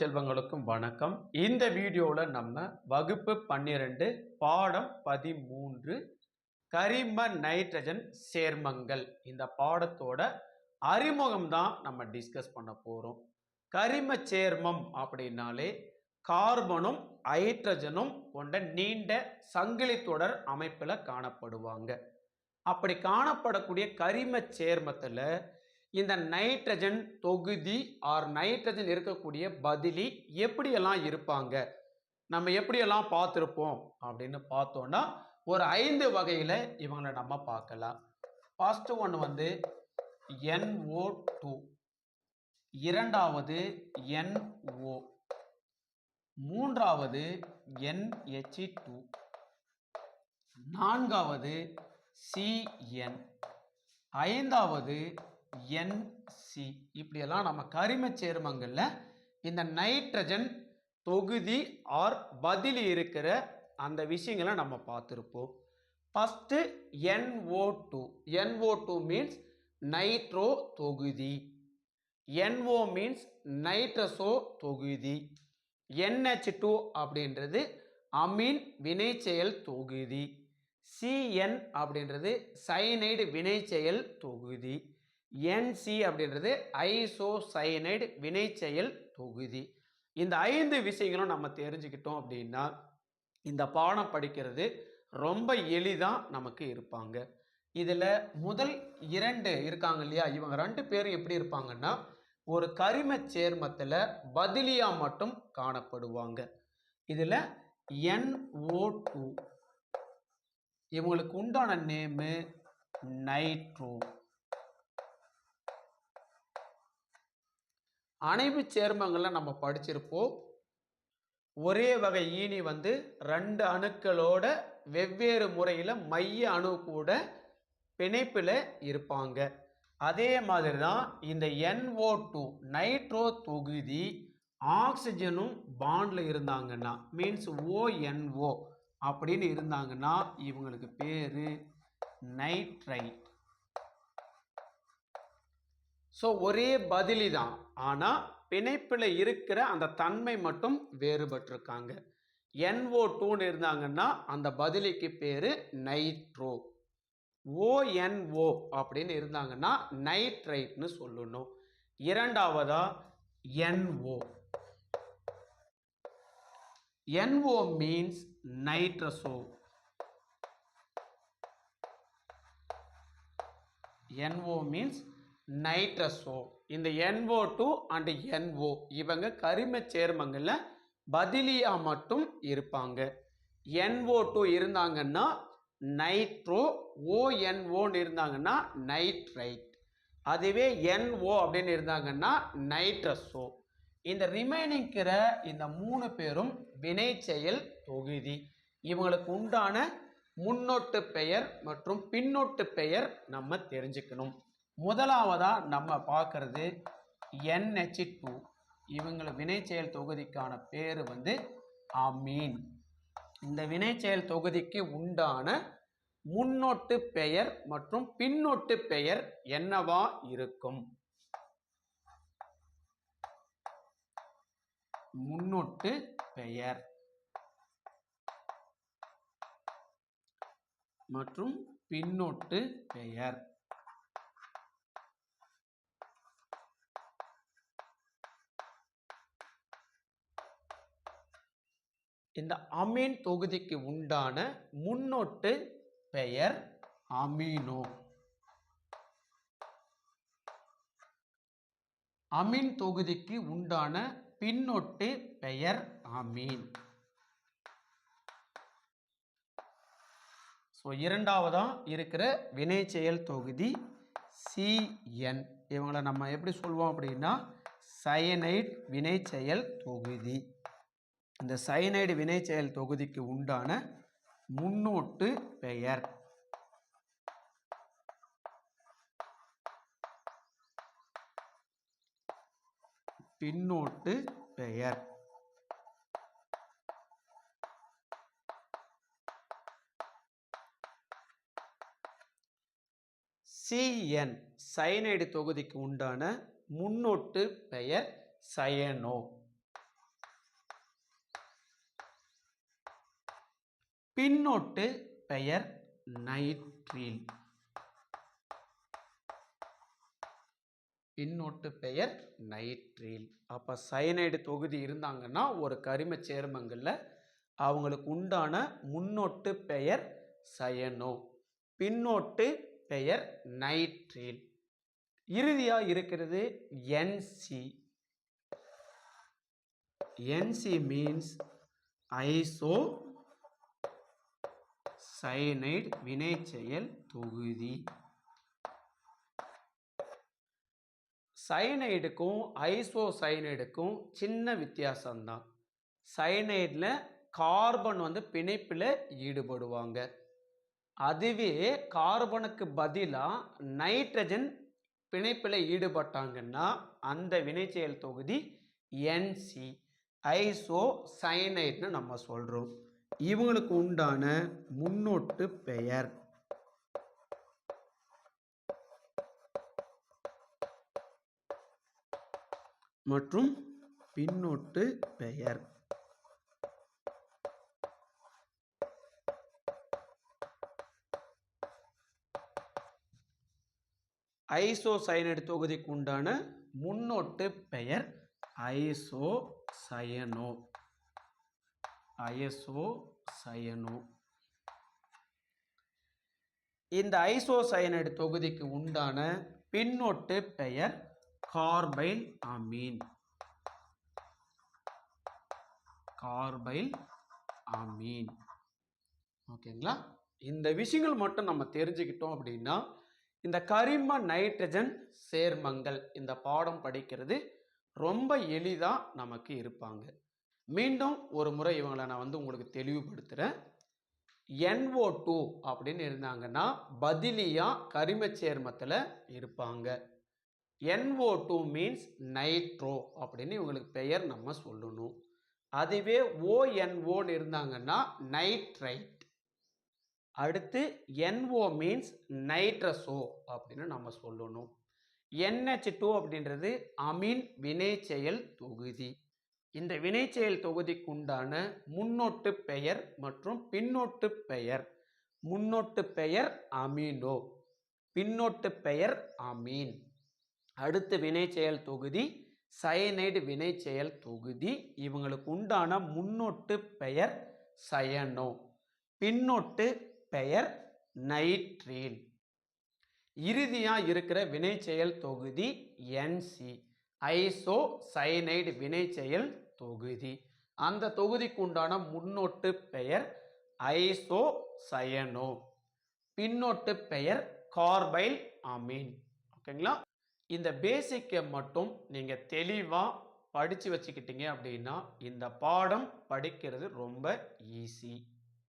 செல்வங்களுக்கும் வணக்கம். இந்த வீடியோவில் நம்ம வகுப்பு பன்னிரெண்டு பாடம் பதிமூன்று கரிம நைட்ரஜன் சேர்மங்கள். இந்த பாடத்தோட அறிமுகம் தான் நம்ம டிஸ்கஸ் பண்ண போகிறோம் கரிம சேர்மம் அப்படின்னாலே கார்பனும் ஹைட்ரஜனும் கொண்ட நீண்ட சங்கிலி தொடர் அமைப்பில் காணப்படுவாங்க. அப்படி காணப்படக்கூடிய கரிம சேர்மத்தில் இந்த நைட்ரஜன் தொகுதி ஆர் நைட்ரஜன் இருக்கக்கூடிய பதிலி எப்படியெல்லாம் இருப்பாங்க? நம்ம எப்படியெல்லாம் பார்த்துருப்போம்? அப்படின்னு பார்த்தோன்னா ஒரு ஐந்து வகையில் இவங்களை நம்ம பார்க்கலாம். ஃபர்ஸ்ட் ஒன் வந்து என்ஓ டூ இரண்டாவது என்ஓ மூன்றாவது NH2 டூ நான்காவது சிஎன் ஐந்தாவது என்சி இப்படியெல்லாம் நம்ம கரிம சேர்மங்களில் இந்த நைட்ரஜன் தொகுதி ஆர் பதிலி இருக்கிற அந்த விஷயங்களை நம்ம பார்த்துருப்போம். First NO two NO two means nitro தொகுதி. என்ஓ மீன்ஸ் நைட்ரசோ தொகுதி. என்ஹெச் டூ அப்படின்றது அமீன் வினைச்செயல் தொகுதி. சிஎன் அப்படின்றது சைனைடு வினைச்செயல் தொகுதி. என்சி அப்படின்றது ஐசோசைனைடு வினைச்செயல் தொகுதி. இந்த ஐந்து விஷயங்களும் நம்ம தெரிஞ்சுக்கிட்டோம் அப்படின்னா இந்த பாடம் படிக்கிறது ரொம்ப எளிதாக நமக்கு இருப்பாங்க. இதில் முதல் இரண்டு இருக்காங்க இல்லையா? இவங்க ரெண்டு பேரும் எப்படி இருப்பாங்கன்னா ஒரு கரிம சேர்மத்தில் பதிலியாக மட்டும் காணப்படுவாங்க. இதில் என்ஓ டூ இவங்களுக்கு உண்டான நேமு நைட்ரோ. அணைவு சேர்மங்களை நம்ம படிச்சிருப்போம். ஒரே வகை ஈனி வந்து ரெண்டு அணுக்களோட வெவ்வேறு முறையில் மைய அணு கூட பிணைப்பில் இருப்பாங்க. அதே மாதிரி தான் இந்த என்ஓ டூ நைட்ரோ தொகுதி ஆக்சிஜனும் பாண்டில் இருந்தாங்கன்னா மீன்ஸ் ஓஎன்ஓ அப்படின்னு இருந்தாங்கன்னா இவங்களுக்கு பேர் நைட்ரைட். ஸோ ஒரே பதிலி தான் ஆனால் பிணைப்பில் இருக்கிற அந்த தன்மை மட்டும் வேறுபட்டிருக்காங்க. என்ஓ டூன்னு இருந்தாங்கன்னா அந்த பதிலிக்கு பேர் நைட்ரோ. ஓஎன்ஓ அப்படின்னு இருந்தாங்கன்னா நைட்ரைட்னு சொல்லணும். இரண்டாவதா NO NO means nitroso NO means nitroso இந்த என்ஓ டூ அண்டு என்ஓ இவங்க கரிம சேர்மங்களில் பதிலியாக மட்டும் இருப்பாங்க. என்ஓ டூ இருந்தாங்கன்னா நைட்ரோ ஓஎன்ஓன்னு இருந்தாங்கன்னா நைட்ரைட். அதுவே என்ஓ அப்படின்னு இருந்தாங்கன்னா நைட்ரஸோ. இந்த ரிமைனிங்கிற இந்த மூணு பேரும் வினை செயல் தொகுதி. இவங்களுக்கு உண்டான முன்னோட்டு பெயர் மற்றும் பின்னோட்டு பெயர் நம்ம தெரிஞ்சுக்கணும். முதலாவதா நம்ம பார்க்கறது என்ஹெச் டூ இவங்கள வினைச்செயல் தொகுதிக்கான பேர் வந்து அமீன். இந்த வினைச்செயல் தொகுதிக்கு உண்டான முன்னோட்டு பெயர் மற்றும் பின்னோட்டு பெயர் என்னவா இருக்கும்? முன்னோட்டு பெயர் மற்றும் பின்னோட்டு பெயர். இந்த அமீன் தொகுதிக்கு உண்டான முன்னொட்டு பெயர் அமீனோ. அமீன் தொகுதிக்கு உண்டான பின்னொட்டு பெயர் அமீன். ஸோ இரண்டாவதா இருக்கிற வினைச்செயல் தொகுதி சிஎன் இவங்களை நம்ம எப்படி சொல்லுவோம் அப்படின்னா சயனைட் வினைச்செயல் தொகுதி. இந்த சயனைடு வினைச்செயல் தொகுதிக்கு உண்டான முன்னோட்டு பெயர். பின்னோட்டு பெயர். சிஎன் சயனைடு தொகுதிக்கு உண்டான முன்னோட்டு பெயர் சயனோ பின்னொட்டு பெயர் நைட்ரில். பின்னொட்டு பெயர் நைட்ரில். அப்போ சயனைடு தொகுதி இருந்தாங்கன்னா ஒரு கரிம சேர்மங்களில் அவங்களுக்கு உண்டான முன்னொட்டு பெயர் சயனோ. பின்னொட்டு பெயர் நைட்ரில். இறுதியாக இருக்கிறது NC. NC means iso cyanide வினைச்செயல் தொகுதி. சயனைடுக்கும் ஐசோசைனைடுக்கும் சின்ன வித்தியாசம்தான். சயனைடில் கார்பன் வந்து பிணைப்பில் ஈடுபடுவாங்க. அதுவே கார்பனுக்கு பதிலாக நைட்ரஜன் பிணைப்பில் ஈடுபட்டாங்கன்னா அந்த வினைச்செயல் தொகுதி என்சி ஐசோ சயனைட்னு நம்ம சொல்கிறோம் இவங்களுக்கு உண்டான முன்னோட்டு பெயர். மற்றும் பின்னோட்டு பெயர். ஐசோசயனைடு தொகுதிக்கு உண்டான முன்னோட்டு பெயர் ஐசோ சயனோ ஐஎஸ்ஓ சயனோ. இந்த ஐசோசயனைடு தொகுதிக்கு உண்டான பின்னொட்டு பெயர் கார்பைல் அமீன் கார்பைல் அமீன் ஓகேங்களா? இந்த விஷயங்கள் மட்டும் நம்ம தெரிஞ்சுக்கிட்டோம் அப்படின்னா இந்த கரிம நைட்ரஜன் சேர்மங்கள் இந்த பாடம் படிக்கிறது ரொம்ப எளிதாக நமக்கு இருப்பாங்க. மீண்டும் ஒரு முறை இவங்களை நான் வந்து உங்களுக்கு தெளிவுபடுத்துகிறேன் என்ஓ டூ அப்படின்னு இருந்தாங்கன்னா பதிலியாக கரிம சேர்மத்தில் இருப்பாங்க. என்ஓ டூ மீன்ஸ் நைட்ரோ அப்படின்னு இவங்களுக்கு பெயர் நம்ம சொல்லணும். அதுவே ஓஎன்ஓன்னு இருந்தாங்கன்னா நைட்ரைட் அடுத்து என்ஓ மீன்ஸ் நைட்ரஸோ அப்படின்னு நம்ம சொல்லணும். என்ஹெச் டூ அப்படின்றது அமீன் வினைச்செயல் தொகுதி. இந்த வினைச்செயல் தொகுதிக்குண்டான முன்னோட்டு பெயர் மற்றும் பின்னோட்டு பெயர். முன்னோட்டு பெயர் அமீனோ பின்னோட்டு பெயர் அமீன். அடுத்து வினைச்செயல் தொகுதி சயனைடு வினைச்செயல் தொகுதி. இவங்களுக்கு உண்டான முன்னோட்டு பெயர் சயனோ பின்னோட்டு பெயர் நைட்ரீன். இறுதியாக இருக்கிற வினைச்செயல் தொகுதி என்சி ஐசோ சயனைடு வினைச்செயல் தொகுதி. அந்த தொகுதிக்கு உண்டான முன்னோட்டு பெயர் ஐசோ சயனோ பின்னோட்டு பெயர் கார்பைல் அமீன். ஓகேங்களா? இந்த பேசிக்கை மட்டும் நீங்கள் தெளிவாக படித்து வச்சுக்கிட்டீங்க அப்படின்னா இந்த பாடம் படிக்கிறது ரொம்ப ஈஸி